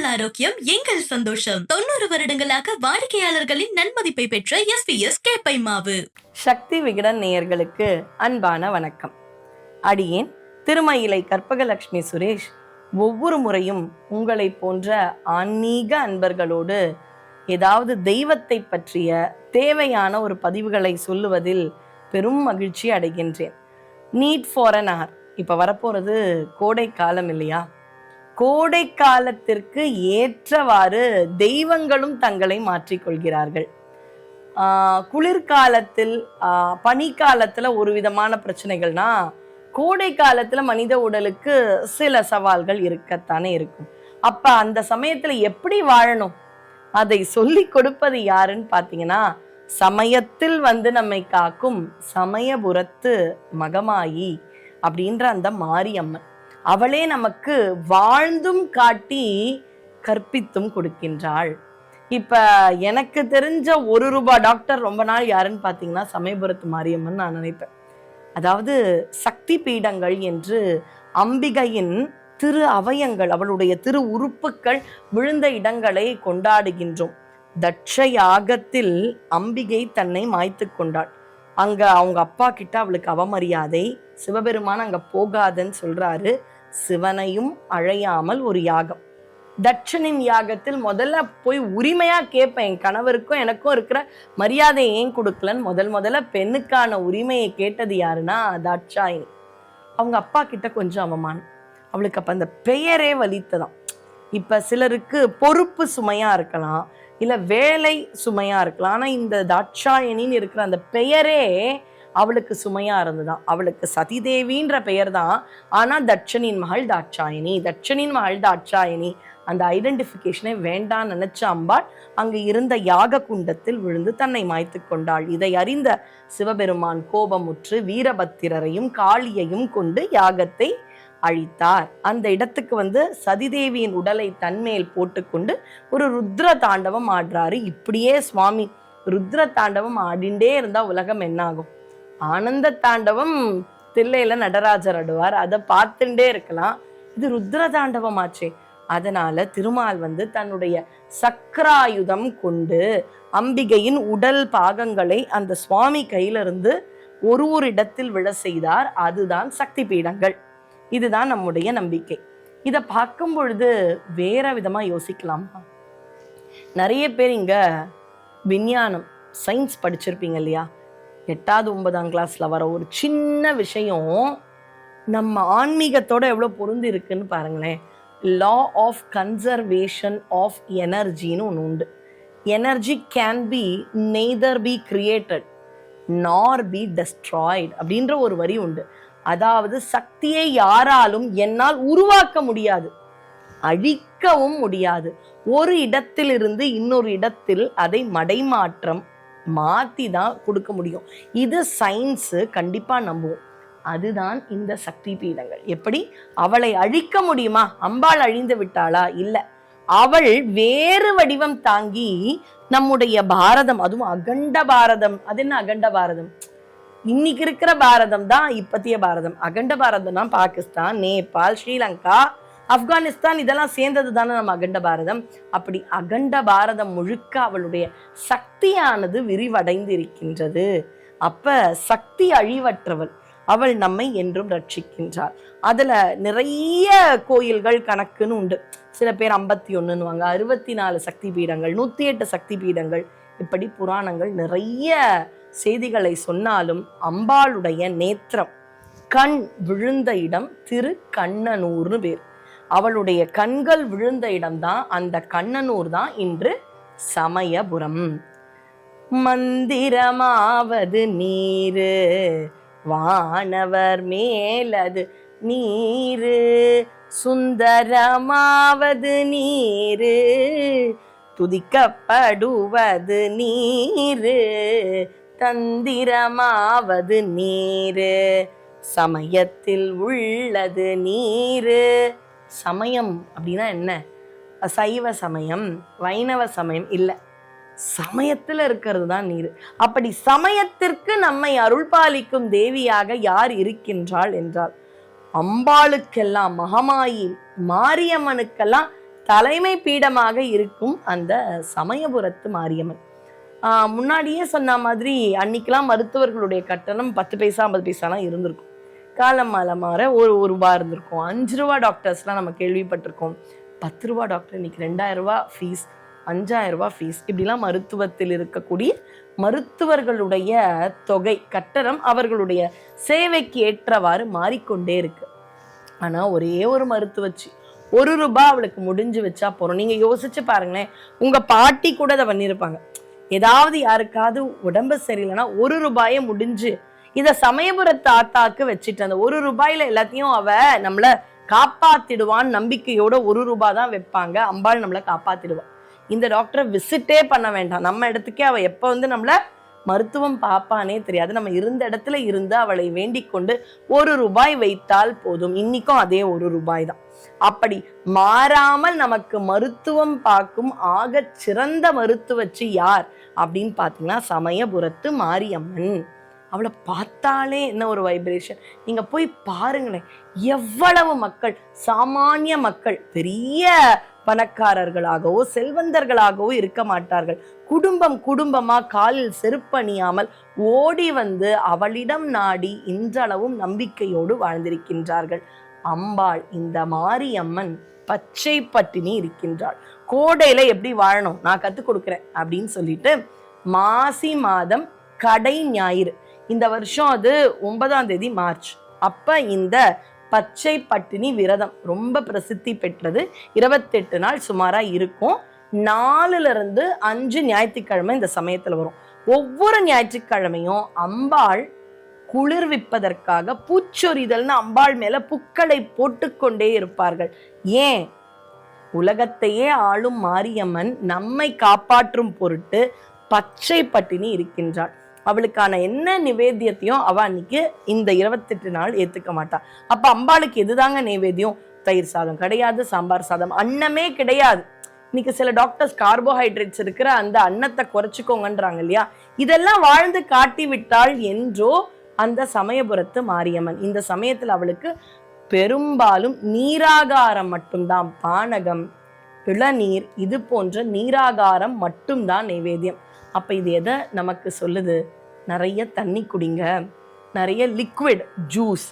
உங்கள் ஆரோக்கியம் எங்கள் சந்தோஷம். தொண்ணூறு வருடங்களாக வாடிக்கையாளர்களின் நன்மதிப்பை பெற்ற எஸ் பி எஸ் கேப்பை மாவு சக்தி விகடன் நேயர்களுக்கு அன்பான வணக்கம். அடியேன் திருமயிலை கற்பகலட்சுமி சுரேஷ் ஒவ்வொரு முறையும் உங்களை போன்ற ஆன்மீக அன்பர்களோடு ஏதாவது தெய்வத்தை பற்றிய தேவையான ஒரு பதிவுகளை சொல்லுவதில் பெரும் மகிழ்ச்சி அடைகின்றேன். நீட் ஃபார் அன் ஆர் இப்போ வரப்போகிறது கோடை காலம் இல்லையா? கோடை காலத்திற்கு ஏற்றவாறு தெய்வங்களும் தங்களை மாற்றிக்கொள்கிறார்கள் குளிர்காலத்தில் பனிக்காலத்தில் ஒரு விதமான பிரச்சனைகள்னா கோடை காலத்தில் மனித உடலுக்கு சில சவால்கள் இருக்கத்தானே இருக்கும். அப்போ அந்த சமயத்தில் எப்படி வாழணும்? அதை சொல்லி கொடுப்பது யாருன்னு பார்த்தீங்கன்னா சமயத்தில் வந்து நம்மை காக்கும் சமயபுரத்து மகமாயி அப்படின்ற அந்த மாரியம்மன். அவளே நமக்கு வாழ்ந்தும் காட்டி கற்பித்தும் கொடுக்கின்றாள். இப்போ எனக்கு தெரிஞ்ச ஒரு ரூபாய் டாக்டர் ரொம்ப நாள் யாருன்னு பார்த்தீங்கன்னா சமயபுரத்து மாரியம்மன் நான் நினைப்பேன். அதாவது சக்தி பீடங்கள் என்று அம்பிகையின் திரு அவயங்கள் அவளுடைய திரு உறுப்புக்கள் விழுந்த இடங்களை கொண்டாடுகின்றோம். தட்ச யாகத்தில் அம்பிகை தன்னை மாய்த்து கொண்டாள். அங்க அவங்க அப்பா கிட்ட அவளுக்கு அவமரியாதை சிவபெருமான் அங்க போகாதன்னு சொல்றாரு. சிவனையும் அழையாமல் ஒரு யாகம். தட்சனின் யாகத்தில் முதல்ல போய் உரிமையா கேட்பேன். என் கணவருக்கும் எனக்கும் இருக்கிற மரியாதை ஏன் கொடுக்கலன்னு முதல் முதல்ல பெண்ணுக்கான உரிமையை கேட்டது யாருன்னா தாட்சாயினி அவங்க அப்பா கிட்ட கொஞ்சம் அவமானம். அவளுக்கு அப்போ அந்த பெயரே வலித்ததாம். இப்போ சிலருக்கு பொறுப்பு சுமையாக இருக்கலாம் இல்லை வேலை சுமையாக இருக்கலாம். ஆனால் இந்த தாட்சாயணின்னு இருக்கிற அந்த பெயரே அவளுக்கு சுமையாக இருந்ததாம். அவளுக்கு சதிதேவின்ற பெயர் தான் ஆனால் தட்சனின் மகள் தாட்சாயணி. தட்சனின் மகள் தாட்சாயணி அந்த ஐடென்டிஃபிகேஷனை வேண்டாம் நினைச்ச அம்பாள் அங்கு இருந்த யாக குண்டத்தில் விழுந்து தன்னை மாய்த்து கொண்டாள். இதை அறிந்த சிவபெருமான் கோபமுற்று வீரபத்திரரையும் காளியையும் கொண்டு யாகத்தை அழித்தார். அந்த இடத்துக்கு வந்து சதிதேவியின் உடலை தன்மேல் போட்டுக்கொண்டு ஒரு ருத்ர தாண்டவம் ஆடுறாரு. இப்படியே சுவாமி ருத்ர தாண்டவம் ஆடிண்டே இருந்தா உலகம் என்னாகும்? ஆனந்த தாண்டவம் தில்லையில நடராஜர் ஆடுவார். அதை பார்த்துட்டே இருக்கலாம். இது ருத்ர தாண்டவம் ஆச்சே அதனால திருமால் வந்து தன்னுடைய சக்கராயுதம் கொண்டு அம்பிகையின் உடல் பாகங்களை அந்த சுவாமி கையிலிருந்து ஒரு ஒரு இடத்தில் விழ செய்தார். அதுதான் சக்தி பீடங்கள். இதுதான் நம்முடைய நம்பிக்கை. இதை பார்க்கும் பொழுது வேற விதமாக யோசிக்கலாமா. நிறைய பேர் இங்க விஞ்ஞானம் சயின்ஸ் படிச்சிருப்பீங்க இல்லையா? எட்டாவது ஒன்பதாம் கிளாஸில் வர ஒரு சின்ன விஷயம் நம்ம ஆன்மீகத்தோட எவ்வளோ பொருந்து இருக்குன்னு பாருங்களேன். லா ஆஃப் கன்சர்வேஷன் ஆஃப் எனர்ஜின்னு ஒன்று உண்டு. Energy can be neither be created nor be destroyed அப்படின்ற ஒரு வரி உண்டு. அதாவது சக்தியை யாராலும் என்னால் உருவாக்க முடியாது அழிக்கவும் முடியாது. ஒரு இடத்திலிருந்து இன்னொரு இடத்தில் அதை மடைமாற்றம் மாற்றி தான் கொடுக்க முடியும். இது சயின்ஸு கண்டிப்பாக நம்புவோம். அதுதான் இந்த சக்தி பீடங்கள். எப்படி? அவளை அழிக்க முடியுமா? அம்பாள் அழிந்து விட்டாளா? இல்லை. அவள் வேறு வடிவம் தாங்கி நம்முடைய பாரதம் அதுவும் அகண்ட பாரதம். அது என்ன அகண்ட பாரதம்? இன்னைக்கு இருக்கிற பாரதம் தான் இப்பத்திய பாரதம். அகண்ட பாரதம்னா பாகிஸ்தான் நேபாள் ஸ்ரீலங்கா ஆப்கானிஸ்தான் இதெல்லாம் சேர்ந்தது தானே நம்ம அகண்ட பாரதம்? அப்படி அகண்ட பாரதம் முழுக்க அவளுடைய சக்தியானது விரிவடைந்து இருக்கின்றது அப்ப சக்தி அழிவற்றவள் அவள் நம்மை என்றும் ரட்சிக்கின்றாள். அதுல நிறைய கோயில்கள் கணக்குன்னு உண்டு. சில பேர் ஐம்பத்தி ஒண்ணுன்னுவாங்க அறுபத்தி நாலு சக்தி பீடங்கள் நூத்தி எட்டு சக்தி பீடங்கள் இப்படி புராணங்கள் நிறைய செய்திகளை சொன்னாலும் அம்பாளுடைய நேத்திரம் கண் விழுந்த இடம் திரு கண்ணனூர்னு பேர். அவளுடைய கண்கள் விழுந்த இடம்தான் அந்த கண்ணனூர் தான் இன்று சமயபுரம். மந்திரமாவது நீரு வானவர் மேலது நீரு சுந்தரமாவது நீரு துதிக்கப்படுவது நீரு தந்திரமாவது நீரு சமயத்தில் உள்ளது நீரு. சமயம் அப்படின்னா என்ன? சைவ சமயம் வைணவ சமயம் இல்லை. சமயத்துல இருக்கிறது தான் நீர். அப்படி சமயத்திற்கு நம்மை அருள்பாலிக்கும் தேவியாக யார் இருக்கின்றாள் என்றால் அம்பாளுக்கெல்லாம் மகமாயி மாரியம்மனுக்கெல்லாம் தலைமை பீடமாக இருக்கும் அந்த சமயபுரத்து மாரியம்மன். ஆஹ் முன்னாடியே சொன்ன மாதிரி அன்னைக்கெல்லாம் மருத்துவர்களுடைய கட்டணம் பத்து பைசா ஐம்பது பைசாலாம் இருந்திருக்கும். காலம் மாலை மாற ஒரு ஒரு ரூபா இருந்திருக்கும். அஞ்சு ரூபா டாக்டர்ஸ்லாம் நம்ம கேள்விப்பட்டிருக்கோம். பத்து ரூபா டாக்டர் இன்னைக்கு ரெண்டாயிரம் ரூபா ஃபீஸ் அஞ்சாயிரம் ரூபா ஃபீஸ் இப்படிலாம் மருத்துவத்தில் இருக்கக்கூடிய மருத்துவர்களுடைய தொகை கட்டணம் அவர்களுடைய சேவைக்கு ஏற்றவாறு மாறிக்கொண்டே இருக்கு. ஆனால் ஒரே ஒரு மருத்துவச்சி ஒரு ரூபாய் அவளுக்கு முடிஞ்சு வச்சா போகிறோம் நீங்கள் யோசிச்சு பாருங்களேன். உங்கள் பாட்டி கூட அதை பண்ணியிருப்பாங்க. ஏதாவது யாருக்காவது உடம்பு சரியில்லைன்னா ஒரு ரூபாயே முடிஞ்சு இதை சமயபுர ஆத்தாக்கு வச்சுட்டு அந்த ஒரு ரூபாயில எல்லாத்தையும் அவ நம்மளை காப்பாத்திடுவான் நம்பிக்கையோட ஒரு ரூபாய் தான் வைப்பாங்க. அம்பாள் நம்மளை காப்பாத்திடுவா. இந்த டாக்டரை விசிட்டே பண்ண வேண்டாம். நம்ம இடத்துக்கே அவ எப்ப வந்து நம்மளை மருத்துவம் பார்ப்பானே தெரியாது. நம்ம இருந்த இடத்துல இருந்து அவளை வேண்டிக் கொண்டு ஒரு ரூபாய் வைத்தால் போதும். இன்னைக்கும் அதே ஒரு ரூபாய் தான். அப்படி மாறாமல் நமக்கு மருத்துவம் பார்க்கும் ஆக சிறந்த மருத்துவச்சி யார்? அப்படின்னு பார்த்தீங்கன்னா சமயபுரத்து மாரியம்மன். அவளை பார்த்தாலே என்ன ஒரு வைப்ரேஷன் நீங்கள் போய் பாருங்களேன் எவ்வளவு மக்கள் சாமானிய மக்கள் பெரிய பணக்காரர்களாகவோ செல்வந்தர்களாகவோ இருக்க மாட்டார்கள். குடும்பம் குடும்பமாக காலில் செருப்பணியாமல் ஓடி வந்து அவளிடம் நாடி இன்றளவும் நம்பிக்கையோடு வாழ்ந்திருக்கின்றார்கள். அம்பாள் இந்த மாரியம்மன் பச்சை பட்டினி இருக்கின்றாள். கோடையில் எப்படி வாழணும்? நான் கற்றுக் கொடுக்குறேன் அப்படின்னு சொல்லிட்டு மாசி மாதம் கடை ஞாயிறு. இந்த வருஷம் அது ஒன்பதாம் தேதி மார்ச். அப்போ இந்த பச்சை பட்டினி விரதம் ரொம்ப பிரசித்தி பெற்றது. இருபத்தெட்டு நாள் சுமாராக இருக்கும். நாலுலேருந்து அஞ்சு ஞாயிற்றுக்கிழமை இந்த சமயத்தில் வரும். ஒவ்வொரு ஞாயிற்றுக்கிழமையும் அம்பாள் குளிர்விப்பதற்காக பூச்சொரிதல்னு அம்பாள் மேலே புக்களை போட்டுக்கொண்டே இருப்பார்கள். ஏன்? உலகத்தையே ஆளும் மாரியம்மன் நம்மை காப்பாற்றும் பொருட்டு பச்சை பட்டினி இருக்கின்றாள். அவளுக்கான என்ன நிவேத்தியத்தையும் அவள் அன்னைக்கு இந்த இருபத்தெட்டு நாள் ஏத்துக்க மாட்டாள் அப்போ அம்பாளுக்கு எதுதாங்க நைவேத்தியம்? தயிர் சாதம் கிடையாது சாம்பார் சாதம். அன்னமே கிடையாது. இன்னைக்கு சில டாக்டர்ஸ் கார்போஹைட்ரேட்ஸ் இருக்கிற அந்த அன்னத்தை குறைச்சிக்கோங்கன்றாங்க இல்லையா? இதெல்லாம் வாழ்ந்து காட்டி விட்டாள் என்றோ அந்த சமயபுரத்து மாரியம்மன். இந்த சமயத்தில் அவளுக்கு பெரும்பாலும் நீராகாரம் மட்டும்தான். பானகம் இளநீர் இது போன்ற நீராகாரம் மட்டும்தான் நைவேத்தியம். அப்போ இது எதை நமக்கு சொல்லுது? நிறைய தண்ணி குடிங்க. நிறைய லிக்விட் ஜூஸ்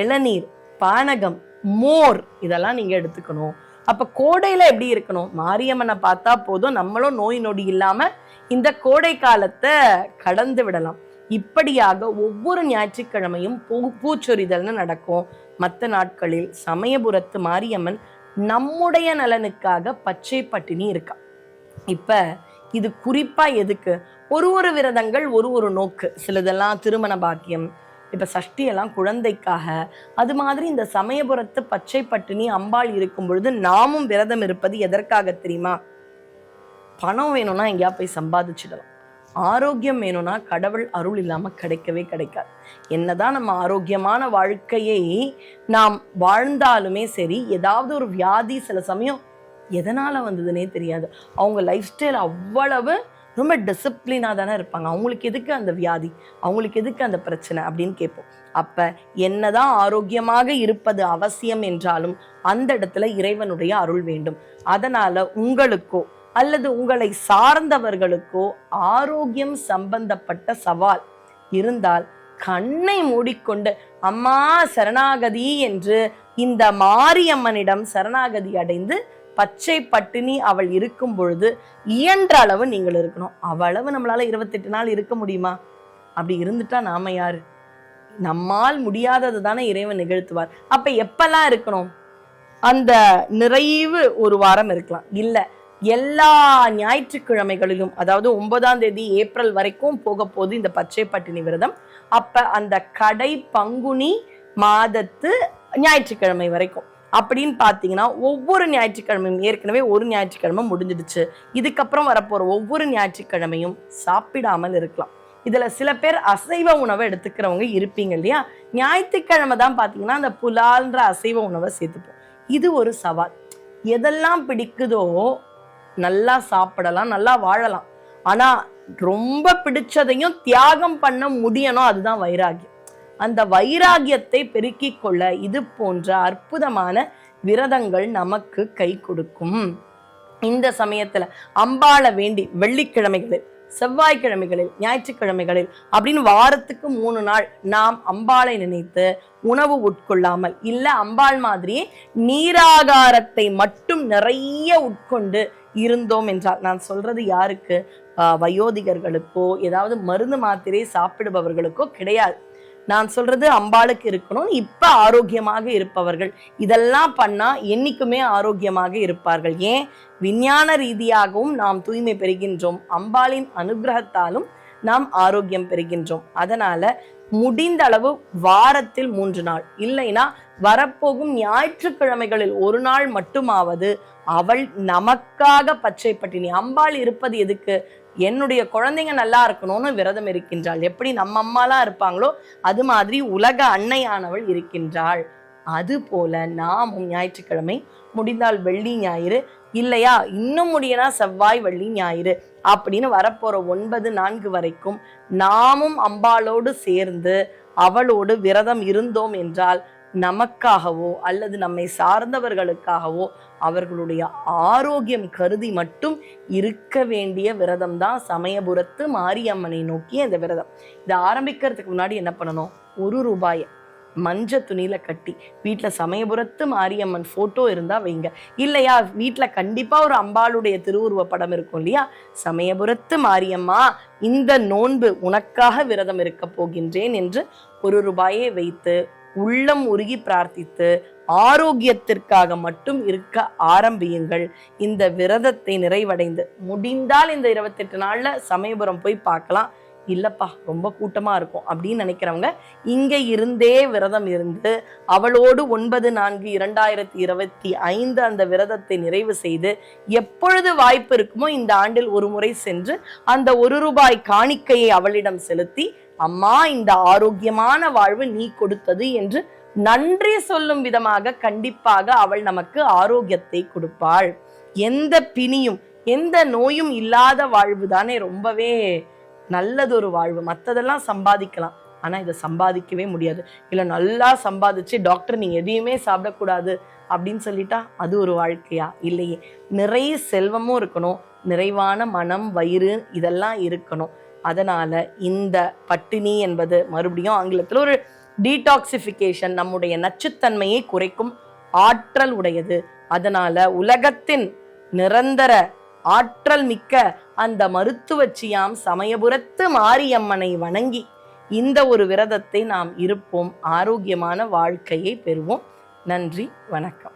இளநீர் பானகம் மோர் இதெல்லாம் நீங்கள் எடுத்துக்கணும். அப்போ கோடையில் எப்படி இருக்கணும்? மாரியம்மனை பார்த்தா போதும். நம்மளும் நோய் நொடி இல்லாமல் இந்த கோடை காலத்தை கடந்து விடலாம். இப்படியாக ஒவ்வொரு ஞாயிற்றுக்கிழமையும் பூ பூச்சொரிதல்னு நடக்கும். மற்ற நாட்களில் சமயபுரத்து மாரியம்மன் நம்முடைய நலனுக்காக பச்சை பட்டினி இருக்கா. இப்போ இது குறிப்பா எதுக்கு? ஒரு ஒரு விரதங்கள் ஒரு ஒரு நோக்கு. சிலதெல்லாம் திருமண பாக்கியம் இப்ப சஷ்டி எல்லாம் குழந்தைக்காக. அது மாதிரி இந்த சமயபுரத்து பச்சை பட்டினி அம்பாள் இருக்கும் பொழுது நாமும் விரதம் இருப்பது எதற்காக தெரியுமா? பணம் வேணும்னா எங்கேயா போய் சம்பாதிச்சிடலாம். ஆரோக்கியம் வேணும்னா கடவுள் அருள் இல்லாம கிடைக்கவே கிடைக்காது. என்னதான் நம்ம ஆரோக்கியமான வாழ்க்கையை நாம் வாழ்ந்தாலுமே சரி ஏதாவது ஒரு வியாதி சில சமயம் எதனால் வந்ததுன்னே தெரியாது. அவங்க லைஃப் ஸ்டைல் அவ்வளவு ரொம்ப டிசிப்ளினாக தானே இருப்பாங்க. அவங்களுக்கு எதுக்கு அந்த வியாதி? அவங்களுக்கு எதுக்கு அந்த பிரச்சனை அப்படின்னு கேட்போம். அப்போ என்னதான் ஆரோக்கியமாக இருப்பது அவசியம் என்றாலும் அந்த இடத்துல இறைவனுடைய அருள் வேண்டும். அதனால் உங்களுக்கோ அல்லது உங்களை சார்ந்தவர்களுக்கோ ஆரோக்கியம் சம்பந்தப்பட்ட சவால் இருந்தால் கண்ணை மூடிக்கொண்டு அம்மா சரணாகதி என்று இந்த மாரியம்மனிடம் சரணாகதி அடைந்து பச்சை பட்டினி அவள் இருக்கும் பொழுது இயன்ற அளவு நீங்கள் இருக்கணும். அவ்வளவு நம்மளால இருபத்தெட்டு நாள் இருக்க முடியுமா? அப்படி இருந்துட்டா நாம யாரு? நம்மால் முடியாதது தானே இறைவன் நிகழ்த்துவார். அப்ப எப்பெல்லாம் இருக்கணும்? அந்த நிறைவு ஒரு வாரம் இருக்கலாம். இல்ல எல்லா ஞாயிற்றுக்கிழமைகளிலும் அதாவது ஒன்பதாம் தேதி ஏப்ரல் வரைக்கும் போக போது இந்த பச்சை பட்டினி விரதம். அப்ப அந்த கடை பங்குனி மாதத்து ஞாயிற்றுக்கிழமை வரைக்கும். அப்படின்னு பார்த்தீங்கன்னா ஒவ்வொரு ஞாயிற்றுக்கிழமையும் ஏற்கனவே ஒரு ஞாயிற்றுக்கிழமை முடிஞ்சிடுச்சு. இதுக்கப்புறம் வரப்போகிற ஒவ்வொரு ஞாயிற்றுக்கிழமையும் சாப்பிடாமல் இருக்கலாம். இதில் சில பேர் அசைவ உணவை எடுத்துக்கிறவங்க இருப்பீங்க இல்லையா? ஞாயிற்றுக்கிழமை தான் பார்த்தீங்கன்னா அந்த புலால்ன்ற அசைவ உணவை சேர்த்துப்போம். இது ஒரு சவால். எதெல்லாம் பிடிக்குதோ நல்லா சாப்பிடலாம் நல்லா வாழலாம். ஆனால் ரொம்ப பிடிச்சதையும் தியாகம் பண்ண முடியணும் அதுதான் வைராகியம். அந்த வைராகியத்தை பெருக்கிக் கொள்ள இது போன்ற அற்புதமான விரதங்கள் நமக்கு கை கொடுக்கும். இந்த சமயத்துல அம்பாளை வேண்டி வெள்ளிக்கிழமைகளில் செவ்வாய்க்கிழமைகளில் ஞாயிற்றுக்கிழமைகளில் அப்படின்னு வாரத்துக்கு மூணு நாள் நாம் அம்பாளை நினைத்து உணவு உட்கொள்ளாமல் இல்லை அம்பாள் மாதிரியே நீராகாரத்தை மட்டும் நிறைய உட்கொண்டு இருந்தோம் என்றால் நான் சொல்றது யாருக்கு? வயோதிகர்களுக்கோ ஏதாவது மருந்து மாத்திரை சாப்பிடுபவர்களுக்கோ கிடையாது. நான் சொல்றது அம்பாளுக்கு இருக்கணும். இப்ப ஆரோக்கியமாக இருப்பவர்கள். இதெல்லாம் பண்ணா என்னைக்குமே ஆரோக்கியமாக இருப்பார்கள். ஏன்? விஞ்ஞான ரீதியாகவும் நாம் தூய்மை பெறுகின்றோம். அம்பாளின் அனுகிரகத்தாலும் நாம் ஆரோக்கியம் பெறுகின்றோம். அதனால முடிந்த அளவு வாரத்தில் மூன்று நாள். இல்லைனா வரப்போகும் ஞாயிற்றுக்கிழமைகளில் ஒரு நாள் மட்டுமாவது அவள் நமக்காக பச்சை பட்டினி அம்பாள் இருப்பது எதுக்கு? என்னுடைய குழந்தைங்க நல்லா இருக்கணும்னு விரதம் இருக்கின்றாள். எப்படி நம்ம அம்மாலாம் இருப்பாங்களோ அது மாதிரி உலக அன்னையானவள் இருக்கின்றாள். அது போல நாமும் ஞாயிற்றுக்கிழமை முடிந்தால் வெள்ளி ஞாயிறு இல்லையா இன்னும் முடியனா செவ்வாய் வெள்ளி ஞாயிறு அப்படின்னு வரப்போற ஒன்பது நான்கு வரைக்கும் நாமும் அம்பாளோடு சேர்ந்து அவளோடு விரதம் இருந்தோம் என்றால் நமக்காகவோ அல்லது நம்மை சார்ந்தவர்களுக்காகவோ அவர்களுடைய ஆரோக்கியம் கருதி மட்டும் இருக்க வேண்டிய விரதம் தான் சமயபுரத்து மாரியம்மனை நோக்கிய இந்த விரதம். இதை ஆரம்பிக்கிறதுக்கு முன்னாடி என்ன பண்ணணும்? ஒரு ரூபாயை மஞ்ச துணியில கட்டி வீட்டில் சமயபுரத்து மாரியம்மன் போட்டோ இருந்தா வைங்க. இல்லையா? வீட்டில் கண்டிப்பா ஒரு அம்பாளுடைய திருவுருவ படம் இருக்கும் இல்லையா? சமயபுரத்து மாரியம்மா இந்த நோன்பு உனக்காக விரதம் இருக்க போகின்றேன் என்று ஒரு ரூபாயை வைத்து உள்ளம் உருகி பிரார்த்தித்து ஆரோக்கியத்திற்காக மட்டும் இருக்க ஆரம்பியுங்கள். இந்த விரதத்தை நிறைவடைந்து முடிந்தால் இந்த இருபத்தெட்டு நாளில் சமயபுரம் போய் பார்க்கலாம். இல்லப்பா ரொம்ப கூட்டமாக இருக்கும் அப்படின்னு நினைக்கிறவங்க இங்கே இருந்தே விரதம் இருந்து அவளோடு ஒன்பது நான்கு இரண்டாயிரத்தி இருபத்தி ஐந்து அந்த விரதத்தை நிறைவு செய்து எப்பொழுது வாய்ப்பு இருக்குமோ இந்த ஆண்டில் ஒரு முறை சென்று அந்த ஒரு ரூபாய் காணிக்கையை அவளிடம் செலுத்தி அம்மா இந்த ஆரோக்கியமான வாழ்வு நீ கொடுத்தது என்று நன்றி சொல்லும் விதமாக கண்டிப்பாக அவள் நமக்கு ஆரோக்கியத்தை கொடுப்பாள். எந்த பிணியும் எந்த நோயும் இல்லாத வாழ்வு தானே ரொம்பவே நல்லதொரு வாழ்வு. மற்றதெல்லாம் சம்பாதிக்கலாம். ஆனா இதை சம்பாதிக்கவே முடியாது. இல்லை நல்லா சம்பாதிச்சு டாக்டர் நீ எதையுமே சாப்பிடக்கூடாது அப்படின்னு சொல்லிட்டா அது ஒரு வாழ்க்கையா? இல்லையே. நிறைய செல்வமும் இருக்கணும். நிறைவான மனம் வயிறு இதெல்லாம் இருக்கணும். அதனால் இந்த பட்டினி என்பது மறுபடியும் ஆங்கிலத்தில் ஒரு டீடாக்சிஃபிகேஷன் நம்முடைய நச்சுத்தன்மையை குறைக்கும் ஆற்றல் உடையது. அதனால் உலகத்தின் நிரந்தர ஆற்றல் மிக்க அந்த மருத்துவச்சியாம் சமயபுரத்து மாரியம்மனை வணங்கி இந்த ஒரு விரதத்தை நாம் இருப்போம். ஆரோக்கியமான வாழ்க்கையை பெறுவோம். நன்றி வணக்கம்.